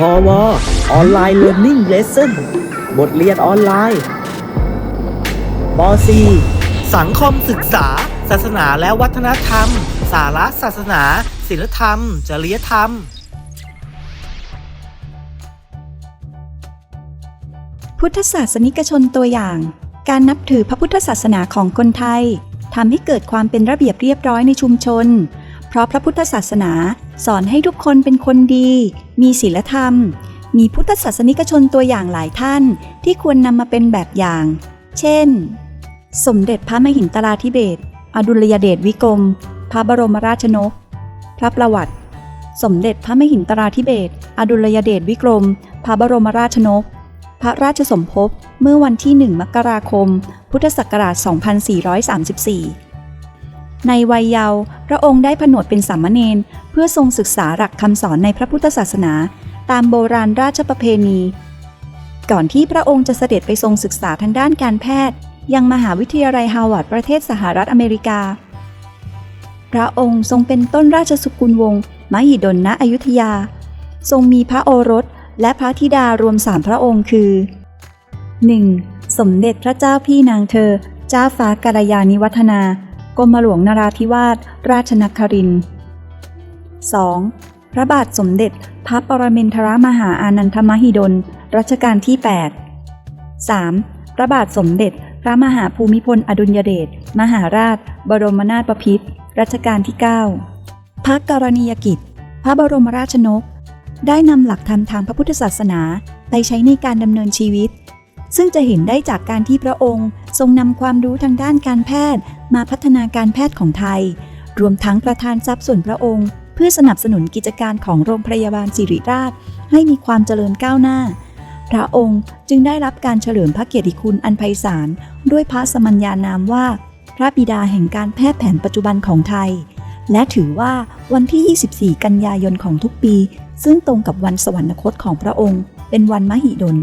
พอวออนไลน์เรียน i ิ g เลสเซ่นบทเรียนออนไลน์ป .4 สังคมศึกษา ศาสนาและวัฒนธรรม สาระศาสนา ศิลธรรม จริยธรรม พุทธศาสนิกชนตัวอย่าง การนับถือพระพุทธศาสนาของคนไทยทำให้เกิดความเป็นระเบียบเรียบร้อยในชุมชนเพ ราะพระพุทธศาสนาสอนให้ทุกคนเป็นคนดี มีศีลธรรม มีพุทธศาสนิกชนตัวอย่างหลายท่านที่ควรนำมาเป็นแบบอย่าง เช่น สมเด็จพระมหินตราธิเบศรอดุลยเดชวิกรม พระบรมราชนก พระประวัติ สมเด็จพระมหินตราธิเบศรอดุลยเดชวิกรม พระบรมราชนก พระราชสมภพเมื่อวันที่ 1 มกราคม พุทธศักราช 2434 ในวัยเยาว์พระองค์ได้ผนวดเป็นสามเณรเพื่อทรงศึกษาหลักคำสอนในพระพุทธศาสนา ตามโบราณราชประเพณี ก่อนที่พระองค์จะเสด็จไปทรงศึกษาทางด้านการแพทย์ ยังมหาวิทยาลัยฮาวาดประเทศสหรัฐอเมริกา พระองค์ทรงเป็นต้นราชสกุลวงศ์มหิดลณอยุธยา ทรงมีพระโอรสและพระธิดารวมสามพระองค์คือ 1. สมเด็จพระเจ้าพี่นางเธอ เจ้าฟ้าการยานิวัฒนา กรมหลวงนราธิวาสราชนครินทร์ 2. พระบาทสมเด็จพระปรมินทรมหาอานันทมหิดล รัชกาลที่ 8 3. พระบาทสมเด็จพระมหาภูมิพลอดุลยเดช มหาราช บรมนาถบพิตรรัชกาลที่ 9 พระกรณียกิจ พระบรมราชนก ได้นำหลักธรรมทางพระพุทธศาสนาไปใช้ในการดำเนินชีวิต ซึ่งจะเห็นได้จากการที่พระองค์ ทรงนำความรู้ทางด้านการแพทย์ มาพัฒนาการแพทย์ของไทย รวมทั้งประทานทรัพย์ส่วนพระองค์ เพื่อสนับสนุนกิจการของโรงพยาบาลสิริราช ให้มีความเจริญก้าวหน้า พระองค์จึงได้รับการเฉลิมพระเกียรติคุณอันไพศาลด้วยพระสมัญญานามว่า พระบิดาแห่งการแพทย์แผนปัจจุบันของไทย และถือว่าวันที่ 24 กันยายนของทุกปี ซึ่งตรงกับวันสวรรคตของพระองค์ เป็นวันมหิดล